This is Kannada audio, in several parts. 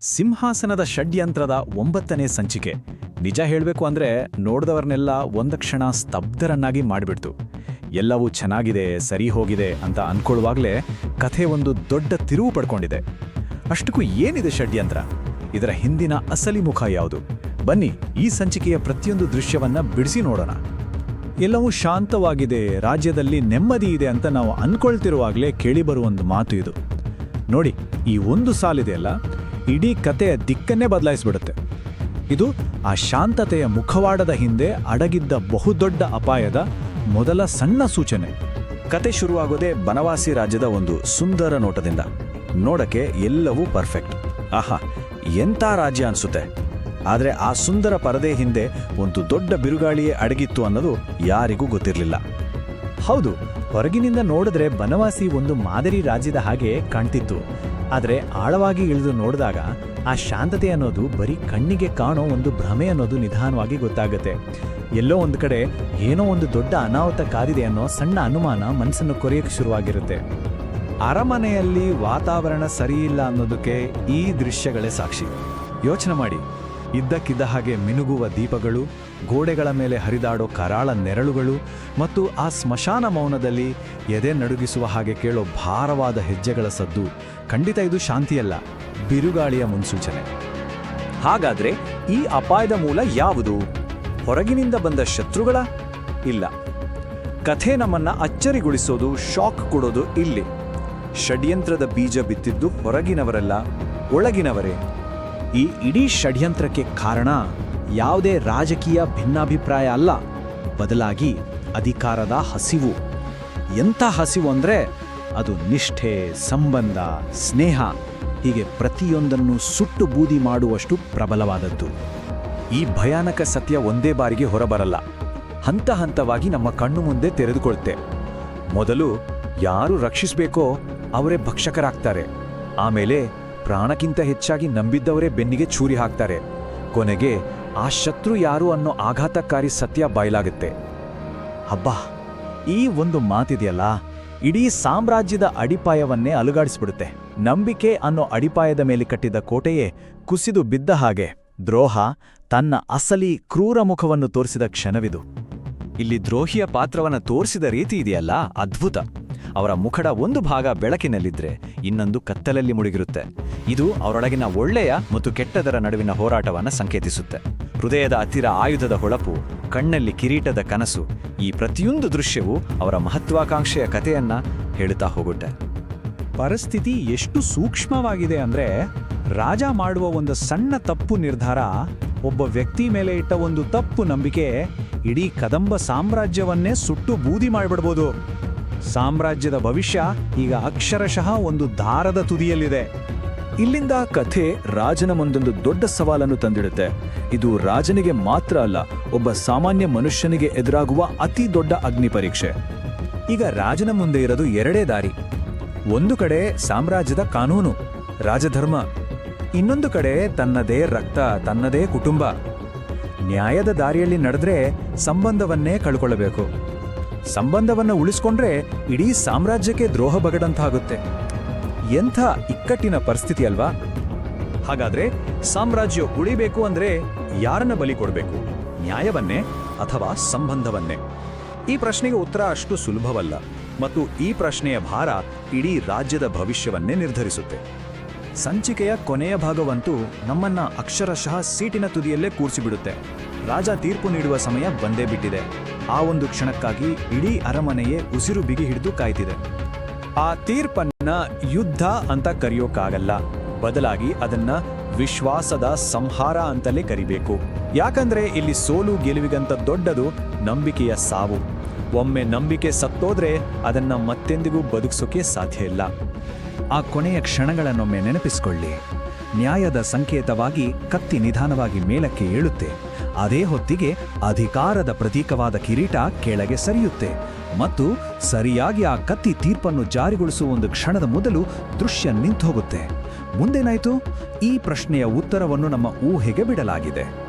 ಸಿಂಹಾಸನದ ಷಡ್ಯಂತ್ರದ ಒಂಬತ್ತನೇ ಸಂಚಿಕೆ. ನಿಜ ಹೇಳಬೇಕು ಅಂದ್ರೆ ನೋಡಿದವರನ್ನೆಲ್ಲ ಒಂದು ಕ್ಷಣ ಸ್ತಬ್ಧರನ್ನಾಗಿ ಮಾಡಿಬಿಡ್ತು. ಎಲ್ಲವೂ ಚೆನ್ನಾಗಿದೆ, ಸರಿ ಹೋಗಿದೆ ಅಂತ ಅನ್ಕೊಳ್ಳುವಾಗಲೇ ಕಥೆ ಒಂದು ದೊಡ್ಡ ತಿರುವು ಪಡ್ಕೊಂಡಿದೆ. ಅಷ್ಟಕ್ಕೂ ಏನಿದೆ ಷಡ್ಯಂತ್ರ? ಇದರ ಹಿಂದಿನ ಅಸಲಿ ಮುಖ ಯಾವುದು? ಬನ್ನಿ, ಈ ಸಂಚಿಕೆಯ ಪ್ರತಿಯೊಂದು ದೃಶ್ಯವನ್ನ ಬಿಡಿಸಿ ನೋಡೋಣ. ಎಲ್ಲವೂ ಶಾಂತವಾಗಿದೆ, ರಾಜ್ಯದಲ್ಲಿ ನೆಮ್ಮದಿ ಇದೆ ಅಂತ ನಾವು ಅನ್ಕೊಳ್ತಿರುವಾಗಲೇ ಕೇಳಿಬರುವ ಒಂದು ಮಾತು ಇದು. ನೋಡಿ, ಈ ಒಂದು ಸಾಲಿದೆಯಲ್ಲ ಇಡೀ ಕಥೆಯ ದಿಕ್ಕನ್ನೇ ಬದಲಾಯಿಸ್ಬಿಡುತ್ತೆ. ಇದು ಆ ಶಾಂತತೆಯ ಮುಖವಾಡದ ಹಿಂದೆ ಅಡಗಿದ್ದ ಬಹುದೊಡ್ಡ ಅಪಾಯದ ಮೊದಲ ಸಣ್ಣ ಸೂಚನೆ. ಕತೆ ಶುರುವಾಗೋದೇ ಬನವಾಸಿ ರಾಜ್ಯದ ಒಂದು ಸುಂದರ ನೋಟದಿಂದ. ನೋಡಕ್ಕೆ ಎಲ್ಲವೂ ಪರ್ಫೆಕ್ಟ್. ಆಹಾ, ಎಂಥ ರಾಜ್ಯ ಅನಿಸುತ್ತೆ. ಆದರೆ ಆ ಸುಂದರ ಪರದೆ ಹಿಂದೆ ಒಂದು ದೊಡ್ಡ ಬಿರುಗಾಳಿಯೇ ಅಡಗಿತ್ತು ಅನ್ನೋದು ಯಾರಿಗೂ ಗೊತ್ತಿರಲಿಲ್ಲ. ಹೌದು, ಹೊರಗಿನಿಂದ ನೋಡಿದ್ರೆ ಬನವಾಸಿ ಒಂದು ಮಾದರಿ ರಾಜ್ಯದ ಹಾಗೆ ಕಾಣ್ತಿತ್ತು. ಆದರೆ ಆಳವಾಗಿ ಇಳಿದು ನೋಡಿದಾಗ ಆ ಶಾಂತತೆ ಅನ್ನೋದು ಬರೀ ಕಣ್ಣಿಗೆ ಕಾಣೋ ಒಂದು ಭ್ರಮೆ ಅನ್ನೋದು ನಿಧಾನವಾಗಿ ಗೊತ್ತಾಗುತ್ತೆ. ಎಲ್ಲೋ ಒಂದು ಕಡೆ ಏನೋ ಒಂದು ದೊಡ್ಡ ಅನಾಹುತ ಕಾದಿದೆ ಅನ್ನೋ ಸಣ್ಣ ಅನುಮಾನ ಮನಸ್ಸನ್ನು ಕೊರೆಯಕ್ಕೆ ಶುರುವಾಗಿರುತ್ತೆ. ಅರಮನೆಯಲ್ಲಿ ವಾತಾವರಣ ಸರಿಯಿಲ್ಲ ಅನ್ನೋದಕ್ಕೆ ಈ ದೃಶ್ಯಗಳೇ ಸಾಕ್ಷಿ. ಯೋಚನೆ ಮಾಡಿ. ಇದ್ದಕ್ಕಿದ್ದ ಹಾಗೆ ಮಿನುಗುವ ದೀಪಗಳು, ಗೋಡೆಗಳ ಮೇಲೆ ಹರಿದಾಡೋ ಕರಾಳ ನೆರಳುಗಳು ಮತ್ತು ಆ ಸ್ಮಶಾನ ಮೌನದಲ್ಲಿ ಎದೆ ನಡುಗಿಸುವ ಹಾಗೆ ಕೇಳೋ ಭಾರವಾದ ಹೆಜ್ಜೆಗಳ ಸದ್ದು, ಖಂಡಿತ ಇದು ಶಾಂತಿಯಲ್ಲ, ಬಿರುಗಾಳಿಯ ಮುನ್ಸೂಚನೆ. ಹಾಗಾದ್ರೆ ಈ ಅಪಾಯದ ಮೂಲ ಯಾವುದು? ಹೊರಗಿನಿಂದ ಬಂದ ಶತ್ರುಗಳ? ಇಲ್ಲ. ಕಥೆ ನಮ್ಮನ್ನ ಅಚ್ಚರಿಗೊಳಿಸೋದು, ಶಾಕ್ ಕೊಡೋದು ಇಲ್ಲಿ. ಷಡ್ಯಂತ್ರದ ಬೀಜ ಬಿತ್ತಿದ್ದು ಹೊರಗಿನವರಲ್ಲ, ಒಳಗಿನವರೇ. ಈ ಇಡೀ ಷಡ್ಯಂತ್ರಕ್ಕೆ ಕಾರಣ ಯಾವುದೇ ರಾಜಕೀಯ ಭಿನ್ನಾಭಿಪ್ರಾಯ ಅಲ್ಲ. ಬದಲಾಗಿ ಅಧಿಕಾರದ ಹಸಿವು. ಎಂಥ ಹಸಿವು ಅಂದ್ರೆ ಅದು ನಿಷ್ಠೆ, ಸಂಬಂಧ, ಸ್ನೇಹ ಹೀಗೆ ಪ್ರತಿಯೊಂದನ್ನು ಸುಟ್ಟು ಬೂದಿ ಮಾಡುವಷ್ಟು ಪ್ರಬಲವಾದದ್ದು. ಈ ಭಯಾನಕ ಸತ್ಯ ಒಂದೇ ಬಾರಿಗೆ ಹೊರಬರಲ್ಲ. ಹಂತ ಹಂತವಾಗಿ ನಮ್ಮ ಕಣ್ಣು ಮುಂದೆ ತೆರೆದುಕೊಳ್ತೆ ಮೊದಲು ಯಾರು ರಕ್ಷಿಸಬೇಕೋ ಅವರೇ ಭಕ್ಷಕರಾಗ್ತಾರೆ. ಆಮೇಲೆ ಪ್ರಾಣಕ್ಕಿಂತ ಹೆಚ್ಚಾಗಿ ನಂಬಿದ್ದವರೇ ಬೆನ್ನಿಗೆ ಚೂರಿ ಹಾಕ್ತಾರೆ. ಕೊನೆಗೆ ಆ ಶತ್ರು ಯಾರು ಅನ್ನೋ ಆಘಾತಕಾರಿ ಸತ್ಯ ಬಯಲಾಗುತ್ತೆ. ಹಬ್ಬ ಈ ಒಂದು ಮಾತಿದೆಯಲ್ಲ? ಇಡೀ ಸಾಮ್ರಾಜ್ಯದ ಅಡಿಪಾಯವನ್ನೇ ಅಲುಗಾಡಿಸ್ಬಿಡುತ್ತೆ. ನಂಬಿಕೆ ಅನ್ನೋ ಅಡಿಪಾಯದ ಮೇಲೆ ಕಟ್ಟಿದ ಕೋಟೆಯೇ ಕುಸಿದು ಬಿದ್ದ ಹಾಗೆ. ದ್ರೋಹ ತನ್ನ ಅಸಲಿ ಕ್ರೂರ ಮುಖವನ್ನು ತೋರಿಸಿದ ಕ್ಷಣವಿದು. ಇಲ್ಲಿ ದ್ರೋಹಿಯ ಪಾತ್ರವನ್ನು ತೋರಿಸಿದ ರೀತಿ ಇದೆಯಲ್ಲ? ಅದ್ಭುತ. ಅವರ ಮುಖಡ ಒಂದು ಭಾಗ ಬೆಳಕಿನಲ್ಲಿದ್ರೆ ಇನ್ನೊಂದು ಕತ್ತಲಲ್ಲಿ ಮುಳುಗಿರುತ್ತೆ. ಇದು ಅವರೊಳಗಿನ ಒಳ್ಳೆಯ ಮತ್ತು ಕೆಟ್ಟದರ ನಡುವಿನ ಹೋರಾಟವನ್ನ ಸಂಕೇತಿಸುತ್ತೆ. ಹೃದಯದ ಹತ್ತಿರ ಆಯುಧದ ಹೊಳಪು, ಕಣ್ಣಲ್ಲಿ ಕಿರೀಟದ ಕನಸು, ಈ ಪ್ರತಿಯೊಂದು ದೃಶ್ಯವು ಅವರ ಮಹತ್ವಾಕಾಂಕ್ಷೆಯ ಕಥೆಯನ್ನ ಹೇಳುತ್ತಾ ಹೋಗುತ್ತೆ. ಪರಿಸ್ಥಿತಿ ಎಷ್ಟು ಸೂಕ್ಷ್ಮವಾಗಿದೆ ಅಂದ್ರೆ ರಾಜ ಮಾಡುವ ಒಂದು ಸಣ್ಣ ತಪ್ಪು ನಿರ್ಧಾರ ಒಬ್ಬ ವ್ಯಕ್ತಿ ಮೇಲೆ ಇಟ್ಟ ಒಂದು ತಪ್ಪು ನಂಬಿಕೆ ಇಡೀ ಕದಂಬ ಸಾಮ್ರಾಜ್ಯವನ್ನೇ ಸುಟ್ಟು ಬೂದಿ ಮಾಡಿಬಿಡ್ಬೋದು. ಸಾಮ್ರಾಜ್ಯದ ಭವಿಷ್ಯ ಈಗ ಅಕ್ಷರಶಃ ಒಂದು ದಾರದ ತುದಿಯಲ್ಲಿದೆ. ಇಲ್ಲಿಂದ ಕಥೆ ರಾಜನ ಮುಂದೊಂದು ದೊಡ್ಡ ಸವಾಲನ್ನು ತಂದಿಡುತ್ತೆ. ಇದು ರಾಜನಿಗೆ ಮಾತ್ರ ಅಲ್ಲ, ಒಬ್ಬ ಸಾಮಾನ್ಯ ಮನುಷ್ಯನಿಗೆ ಎದುರಾಗುವ ಅತಿ ದೊಡ್ಡ ಅಗ್ನಿ ಪರೀಕ್ಷೆ. ಈಗ ರಾಜನ ಮುಂದೆ ಇರೋದು ಎರಡೇ ದಾರಿ. ಒಂದು ಕಡೆ ಸಾಮ್ರಾಜ್ಯದ ಕಾನೂನು, ರಾಜಧರ್ಮ. ಇನ್ನೊಂದು ಕಡೆ ತನ್ನದೇ ರಕ್ತ, ತನ್ನದೇ ಕುಟುಂಬ. ನ್ಯಾಯದ ದಾರಿಯಲ್ಲಿ ನಡೆದ್ರೆ ಸಂಬಂಧವನ್ನೇ ಕಳ್ಕೊಳ್ಳಬೇಕು ಸಂಬಂಧವನ್ನ ಉಳಿಸ್ಕೊಂಡ್ರೆ ಇಡೀ ಸಾಮ್ರಾಜ್ಯಕ್ಕೆ ದ್ರೋಹ ಬಗಡಂತಾಗುತ್ತೆ ಎಂಥ ಇಕ್ಕಟ್ಟಿನ ಪರಿಸ್ಥಿತಿ ಅಲ್ವಾ? ಹಾಗಾದ್ರೆ ಸಾಮ್ರಾಜ್ಯ ಉಳಿಬೇಕು ಅಂದ್ರೆ ಯಾರನ್ನ ಬಲಿ ಕೊಡಬೇಕು? ನ್ಯಾಯವನ್ನೇ ಅಥವಾ ಸಂಬಂಧವನ್ನೇ? ಈ ಪ್ರಶ್ನೆಗೆ ಉತ್ತರ ಅಷ್ಟು ಸುಲಭವಲ್ಲ ಮತ್ತು ಈ ಪ್ರಶ್ನೆಯ ಭಾರ ಇಡೀ ರಾಜ್ಯದ ಭವಿಷ್ಯವನ್ನೇ ನಿರ್ಧರಿಸುತ್ತೆ. ಸಂಚಿಕೆಯ ಕೊನೆಯ ಭಾಗವಂತೂ ನಮ್ಮನ್ನ ಅಕ್ಷರಶಃ ಸೀಟಿನ ತುದಿಯಲ್ಲೇ ಕೂರಿಸಿಬಿಡುತ್ತೆ. ರಾಜ ತೀರ್ಪು ನೀಡುವ ಸಮಯ ಬಂದೇ ಬಿಟ್ಟಿದೆ. ಆ ಒಂದು ಕ್ಷಣಕ್ಕಾಗಿ ಇಡೀ ಅರಮನೆಯೇ ಉಸಿರು ಬಿಗಿ ಹಿಡಿದು ಕಾಯ್ತಿದೆ. ಆ ತೀರ್ಪನ್ನ ಯುದ್ಧ ಅಂತ ಕರೆಯೋಕ್ಕಾಗಲ್ಲ ಬದಲಾಗಿ ಅದನ್ನ ವಿಶ್ವಾಸದ ಸಂಹಾರ ಅಂತಲೇ ಕರಿಬೇಕು. ಯಾಕಂದ್ರೆ ಇಲ್ಲಿ ಸೋಲು ಗೆಲುವಿಗಂತ ದೊಡ್ಡದು ನಂಬಿಕೆಯ ಸಾವು. ಒಮ್ಮೆ ನಂಬಿಕೆ ಸತ್ತೋದ್ರೆ ಅದನ್ನ ಮತ್ತೆಂದಿಗೂ ಬದುಕಿಸೋಕೆ ಸಾಧ್ಯ ಇಲ್ಲ. ಆ ಕೊನೆಯ ಕ್ಷಣಗಳನ್ನೊಮ್ಮೆ ನೆನಪಿಸಿಕೊಳ್ಳಿ. ನ್ಯಾಯದ ಸಂಕೇತವಾಗಿ ಕತ್ತಿ ನಿಧಾನವಾಗಿ ಮೇಲಕ್ಕೆ ಏಳುತ್ತೆ. ಅದೇ ಹೊತ್ತಿಗೆ ಅಧಿಕಾರದ ಪ್ರತೀಕವಾದ ಕಿರೀಟ ಕೆಳಗೆ ಸರಿಯುತ್ತೆ ಮತ್ತು ಸರಿಯಾಗಿ ಆ ಕತ್ತಿ ತೀರ್ಪನ್ನು ಜಾರಿಗೊಳಿಸುವ ಒಂದು ಕ್ಷಣದ ಮೊದಲು ದೃಶ್ಯ ನಿಂತೋಗುತ್ತೆ. ಮುಂದೇನಾಯಿತು? ಈ ಪ್ರಶ್ನೆಯ ಉತ್ತರವನ್ನು ನಮ್ಮ ಊಹೆಗೆ ಬಿಡಲಾಗಿದೆ.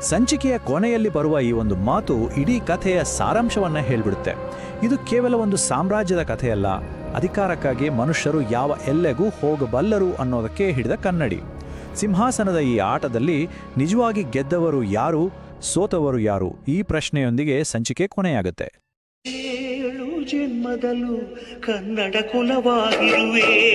ಸಂಚಿಕೆಯ ಕೊನೆಯಲ್ಲಿ ಬರುವ ಈ ಒಂದು ಮಾತು ಇಡೀ ಕಥೆಯ ಸಾರಾಂಶವನ್ನ ಹೇಳ್ಬಿಡುತ್ತೆ. ಇದು ಕೇವಲ ಒಂದು ಸಾಮ್ರಾಜ್ಯದ ಕಥೆಯಲ್ಲ. ಅಧಿಕಾರಕ್ಕಾಗಿ ಮನುಷ್ಯರು ಯಾವ ಎಲ್ಲೆಗೂ ಹೋಗಬಲ್ಲರು ಅನ್ನೋದಕ್ಕೆ ಹಿಡಿದ ಕನ್ನಡಿ. ಸಿಂಹಾಸನದ ಈ ಆಟದಲ್ಲಿ ನಿಜವಾಗಿ ಗೆದ್ದವರು ಯಾರು ಸೋತವರು ಯಾರು ಈ ಪ್ರಶ್ನೆಯೊಂದಿಗೆ ಸಂಚಿಕೆ ಕೊನೆಯಾಗುತ್ತೆ. ಕನ್ನಡ ಕುಲವಾಗಿರುವೆ.